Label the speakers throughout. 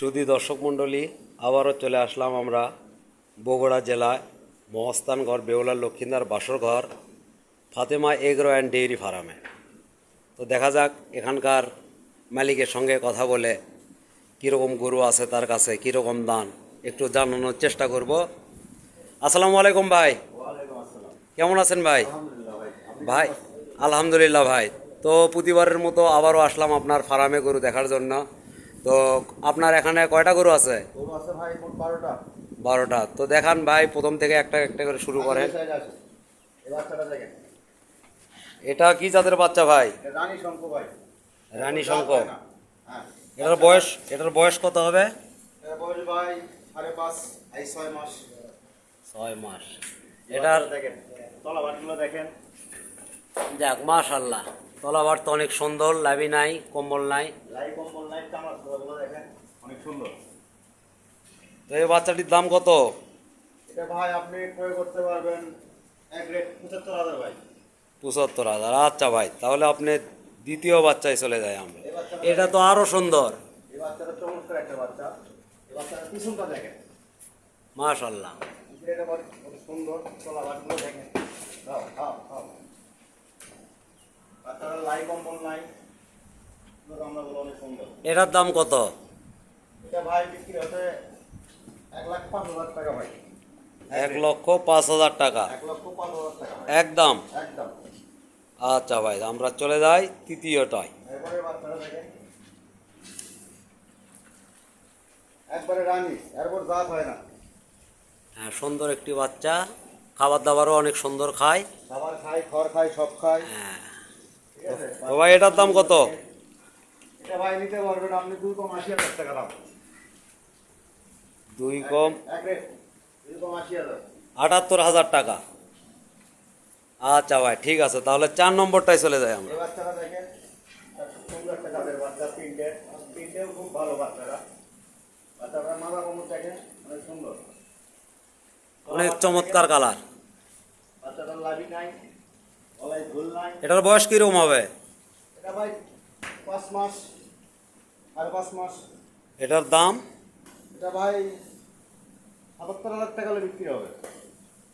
Speaker 1: সুদী দর্শক মণ্ডলী আবারও চলে আসলাম আমরা বগুড়া জেলায় মহস্তানগড় বেউলার লক্ষিন্দার বাসর ঘর ফাতেমা এগ্রো অ্যান্ড ডেইরি ফার্মে। তো দেখা যাক এখানকার মালিকের সঙ্গে কথা বলে কীরকম গরু আছে তার কাছে কীরকম দান একটু জানানোর চেষ্টা করব। আসসালামু আলাইকুম ভাই। কেমন আছেন ভাই? ভাই আলহামদুলিল্লাহ ভাই। তো প্রতিবারের মতো আবারও আসলাম আপনার ফার্মে গরু দেখার জন্য। তো আপনার এখানে কয়টা গরু আছে?
Speaker 2: বারোটা।
Speaker 1: তো দেখান ভাই প্রথম থেকে একটা একটা করে শুরু
Speaker 2: দেখেন।
Speaker 1: এটা কি জাতের বাচ্চা ভাই?
Speaker 2: রানী শঙ্খ ভাই।
Speaker 1: রানী শঙ্খ।
Speaker 2: হ্যাঁ
Speaker 1: এটার বয়স এটার বয়স কত হবে?
Speaker 2: ছয় মাস।
Speaker 1: এটার
Speaker 2: দেখেন।
Speaker 1: যাক মাশাল্লাহ তলাবার তো অনেক সুন্দর লাভি নাই কম্বল নাই।
Speaker 2: কম্বল অনেক সুন্দর।
Speaker 1: তো এই বাচ্চাটির দাম কত?
Speaker 2: এটা ভাই আপনি ক্রয় করতে পারবেন এক রেট পঁচাত্তর হাজার ভাই।
Speaker 1: পঁচাত্তর হাজার। আচ্ছা ভাই তাহলে আপনি দ্বিতীয় বাচ্চায় চলে যাই আমরা। এটা তো আরও সুন্দর।
Speaker 2: এই বাচ্চাটা চমৎকার একটা বাচ্চা। এই বাচ্চাটা পিছনটা দেখেন।
Speaker 1: মাশাল্লাহ
Speaker 2: এটা সুন্দর তলা বাটগুলো দেখেন। বাচ্চাটা লাই কম্বল নাই।
Speaker 1: এটার দাম কত?
Speaker 2: এক
Speaker 1: লক্ষ পাঁচ হাজার টাকা। একদম। আচ্ছা ভাই আমরা চলে যাই তৃতীয়টায়।
Speaker 2: হয়
Speaker 1: সুন্দর একটি বাচ্চা। খাবার দাবারও অনেক সুন্দর খায়।
Speaker 2: খাবার খায় খড় খাই সব খাই
Speaker 1: হ্যাঁ। ভাই এটার দাম কত?
Speaker 2: ভাই নিতে পারবেন আপনি দুই কম আশি হাজার টাকা দাম।
Speaker 1: দুই কম আটাত্তর হাজার টাকা। আচ্ছা ভাই ঠিক আছে তাহলে চার নম্বরটায় চলে যাই আমরা।
Speaker 2: অনেক
Speaker 1: চমৎকার কালার। এটার বয়স কীরকম হবে?
Speaker 2: এটা ভাই পাঁচ মাস। আর পাঁচ মাস।
Speaker 1: এটার দাম?
Speaker 2: এটা ভাই সাতাত্তর হাজার টাকা হলে বিক্রি হবে।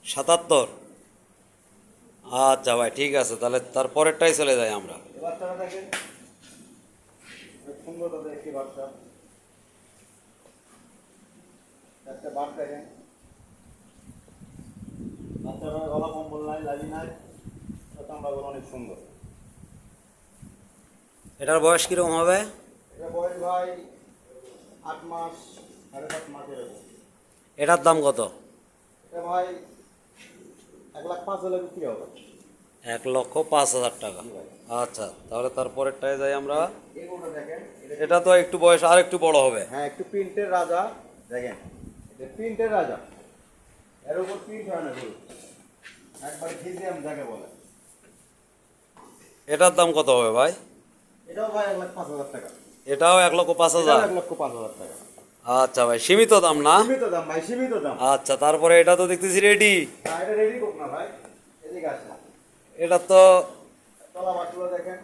Speaker 1: সাতাত্তর? আচ্ছা ভাই ঠিক আছে তাহলে তারপরেরটাই চলে যাই আমরা।
Speaker 2: বাচ্চাটা দেখেন। অনেক সুন্দর তাদের একটি বাচ্চা। একটা বাট দেখেন। বাচ্চাটা গলা কম্বল নাই লাভি নাই চামড়াগুলো অনেক সুন্দর।
Speaker 1: এটার বয়স কীরকম হবে?
Speaker 2: বয়স ভাই আট মাস সাড়ে সাত মাস এরকম।
Speaker 1: এটার দাম কত?
Speaker 2: এটা ভাই এক লাখ পাঁচ হলে বিক্রি হবে।
Speaker 1: এক লক্ষ পাঁচ হাজার টাকা। আচ্ছা তাহলে তারপরেরটায় যাই আমরা।
Speaker 2: দেখেন? এটা
Speaker 1: তো একটু বয়স আর একটু বড় হবে।
Speaker 2: হ্যাঁ একটু প্রিন্টের রাজা। দেখেন এটা প্রিন্টের রাজা। এর উপর প্রিন্ট হয় না একবারে ফিজিয়াম যাকে বলে।
Speaker 1: এটার দাম কত হবে ভাই?
Speaker 2: এটাও ভাই এক লাখ পাঁচ হাজার টাকা।
Speaker 1: এটাও এক লক্ষ পাঁচ হাজার?
Speaker 2: এক লক্ষ পাঁচ হাজার টাকা।
Speaker 1: আচ্ছা ভাই সীমিত দাম না?
Speaker 2: সীমিত দাম ভাই সীমিত দাম।
Speaker 1: আচ্ছা তারপরে এটা তো দেখতেছি রেডি
Speaker 2: হ্যাঁ এটা রেডি কোক না ভাই এদিকে আসে
Speaker 1: এটা তো
Speaker 2: তলা বাটগুলো দেখেন।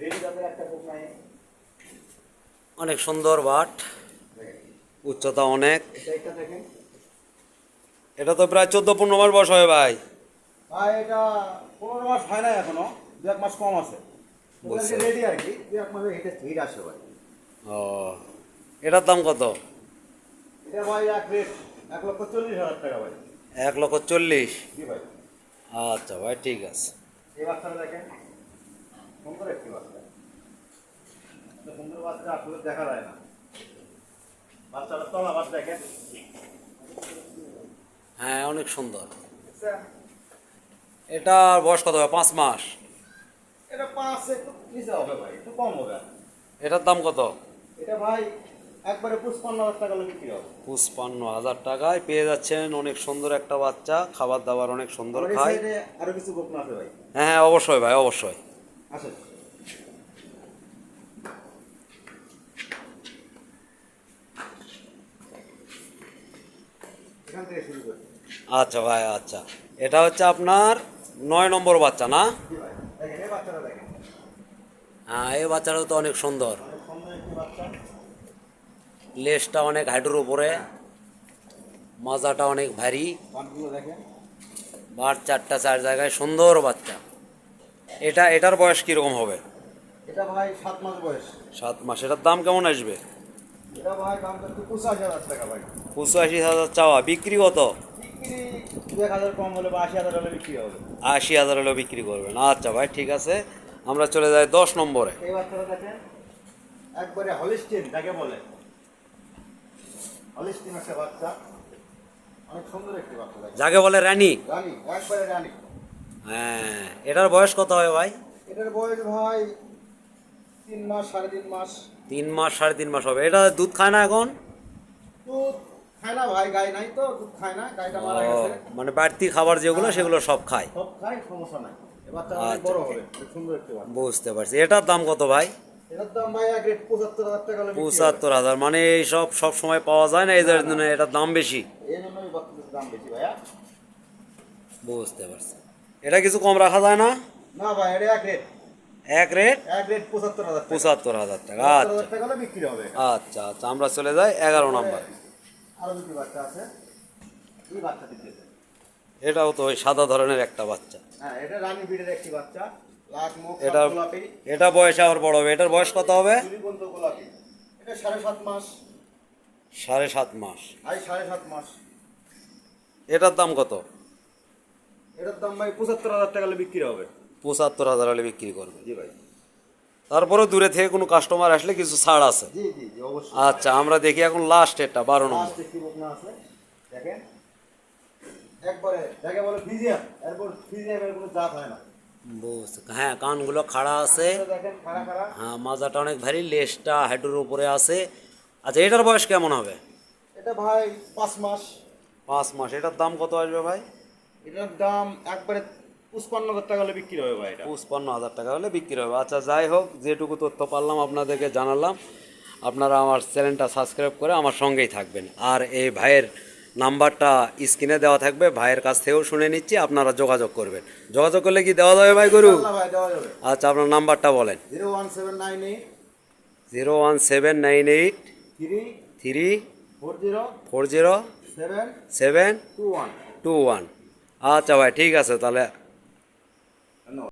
Speaker 2: রেডি তাদের একটা কোক নাই।
Speaker 1: অনেক সুন্দর বাট উচ্চতা অনেক।
Speaker 2: এটা
Speaker 1: তো প্রায় চোদ্দ পনেরো মাস বয়স হবে ভাই।
Speaker 2: ভাই এটা পনেরো মাস হয় না এখনও দু এক মাস কম আছে। রেডি আর কি হিটে আসে ভাই।
Speaker 1: ও এটার দাম কত?
Speaker 2: এটা ভাই এক রেট এক লক্ষ চল্লিশ হাজার টাকা ভাই।
Speaker 1: এক লক্ষ চল্লিশ?
Speaker 2: ভাই।
Speaker 1: আচ্ছা ভাই ঠিক আছে।
Speaker 2: এই বাচ্চাটা দেখেন সুন্দর একটি বাচ্চা। সুন্দর বাচ্চা আসলে দেখা যায় না। বাচ্চাটা দেখেন।
Speaker 1: হ্যাঁ অনেক সুন্দর।
Speaker 2: দেখছেন?
Speaker 1: এটা বয়স কত পাঁচ মাস।
Speaker 2: এটা পাঁচ একটু নিচে হবে ভাই একটু কম হবে
Speaker 1: এটার দাম কত?
Speaker 2: এটা ভাই একবারে পুষ্পান্ন হাজার টাকা হলে বিক্রি হবে।
Speaker 1: পুষ্পান্ন হাজার টাকায় পেয়ে যাচ্ছেন অনেক সুন্দর একটা বাচ্চা খাবার দাবার অনেক সুন্দর খায়।
Speaker 2: আরও কিছু গোপন আছে ভাই।
Speaker 1: হ্যাঁ হ্যাঁ অবশ্যই ভাই অবশ্যই।
Speaker 2: আসেন।
Speaker 1: আচ্ছা ভাই আচ্ছা। এটা হচ্ছে আপনার নয় নম্বর বাচ্চা না
Speaker 2: জি ভাই দেখেন এই বাচ্চাটা দেখেন
Speaker 1: হ্যাঁ এই বাচ্চাটাও তো অনেক সুন্দর। লেজটা অনেক হাইড্রোর উপরে মাজাটা অনেক ভারী। বার চারটা চার জায়গায় সুন্দর বাচ্চা। এটা এটার বয়স কীরকম হবে?
Speaker 2: এটা ভাই সাত মাস বয়স।
Speaker 1: সাত মাস এটার দাম কেমন আসবে?
Speaker 2: পঁচাশি হাজার
Speaker 1: চাওয়া বিক্রি কত?
Speaker 2: আশি হাজার হলে বিক্রি
Speaker 1: করবেন। আচ্ছা ভাই ঠিক আছে। আমরা চলে যাই দশ নম্বরে।
Speaker 2: একবারে হলিস্টিন যাকে বলে। হলিস্টিন একটা বাচ্চা। অনেক সুন্দর একটি বাচ্চা
Speaker 1: যাকে বলে রানী।
Speaker 2: রানী একবারে রানী।
Speaker 1: হ্যাঁ এটার বয়স কত হবে ভাই?
Speaker 2: এটার বয়স ভাই তিন মাস সাড়ে তিন মাস।
Speaker 1: তিন মাস সাড়ে তিন মাস হবে। এটা দুধ খায় না এখন?
Speaker 2: দুধ খায় না ভাই গাই নাই তো দুধ খায় না গাইটা মারা গেছে।
Speaker 1: মানে বাড়তি খাবার যেগুলো সেগুলো সব খায়।
Speaker 2: সব খায় সমস্যা নাই।
Speaker 1: আচ্ছা, বুঝতে পারছি। এটার দাম কত ভাই?
Speaker 2: পঁচাত্তর হাজার
Speaker 1: মানে এই সব সব সময় পাওয়া যায় না? এই জন্য এটার দাম বেশি? বুঝতে পারছি। এটা কিছু কম রাখা যায় না?
Speaker 2: না ভাই এটা এক রেট।
Speaker 1: এক রেট?
Speaker 2: এক রেট পঁচাত্তর হাজার টাকা।
Speaker 1: পঁচাত্তর হাজার টাকা আচ্ছা।
Speaker 2: বিক্রি হবে।
Speaker 1: আচ্ছা আচ্ছা আমরা চলে যাই এগারো নম্বর।
Speaker 2: আরও দুটি বাচ্চা আছে। এই বাচ্চা দিতে
Speaker 1: এটাও তো ওই সাদা ধরনের একটা বাচ্চা।
Speaker 2: হ্যাঁ এটা রানী বিটের একটি বাচ্চা। লাখ মুখ
Speaker 1: এটা
Speaker 2: গোলাপি।
Speaker 1: এটা বয়স আর বড় হবে। এটার বয়স কত হবে?
Speaker 2: চুরিবন্ধ গোলাপি। এটা সাড়ে সাত মাস।
Speaker 1: সাড়ে সাত মাস।
Speaker 2: আই সাড়ে সাত মাস।
Speaker 1: এটার দাম কত?
Speaker 2: এটার দাম ভাই পঁচাত্তর হাজার টাকা হলে বিক্রি হবে।
Speaker 1: পঁচাত্তর হাজার হলে বিক্রি করবে।
Speaker 2: জি ভাই।
Speaker 1: তারপরে দূরে থেকে কোনো কাস্টমার আসলে কিছু ছাড় আছে? আচ্ছা আমরা দেখি এখন লাস্ট এটা বারো নম্বর।
Speaker 2: দেখেন। একবারে যাকে বলে ফিজিয়াম এরপর ফিজিয়ামের কোনো জাত হয় না।
Speaker 1: বুঝতে হ্যাঁ কানগুলো খাড়া আছে। হ্যাঁ মাজাটা অনেক ভারী লেজটা হাইড্রোর উপরে আছে। আচ্ছা এটার বয়স কেমন হবে?
Speaker 2: এটা ভাই পাঁচ মাস।
Speaker 1: পাঁচ মাস। এটার দাম কত আসবে ভাই?
Speaker 2: এটার দাম একবারে পঁচপান্ন হাজার টাকা হলে বিক্রি হবে ভাই এটা।
Speaker 1: পঁচপান্ন হাজার টাকা হলে বিক্রি হবে। আচ্ছা যাই হোক যেটুকু তথ্য পারলাম আপনাদেরকে জানালাম। আপনারা আমার চ্যানেলটা সাবস্ক্রাইব করে আমার সঙ্গেই থাকবেন। আর এই ভাইয়ের নাম্বারটা স্ক্রিনে দেওয়া থাকবে ভাইয়ের কাছ থেকেও শুনে নিচ্ছি আপনারা যোগাযোগ করবেন। যোগাযোগ করলে কি দেওয়া যাবে ভাই গরু? আচ্ছা আপনার নাম্বারটা বলেন।
Speaker 2: Zero one seven nine eight.
Speaker 1: Zero one seven nine eight.
Speaker 2: Three.
Speaker 1: Three.
Speaker 2: Four zero.
Speaker 1: Four zero.
Speaker 2: Seven.
Speaker 1: Seven.
Speaker 2: Two one.
Speaker 1: Two one. আচ্ছা ভাই ঠিক আছে তাহলে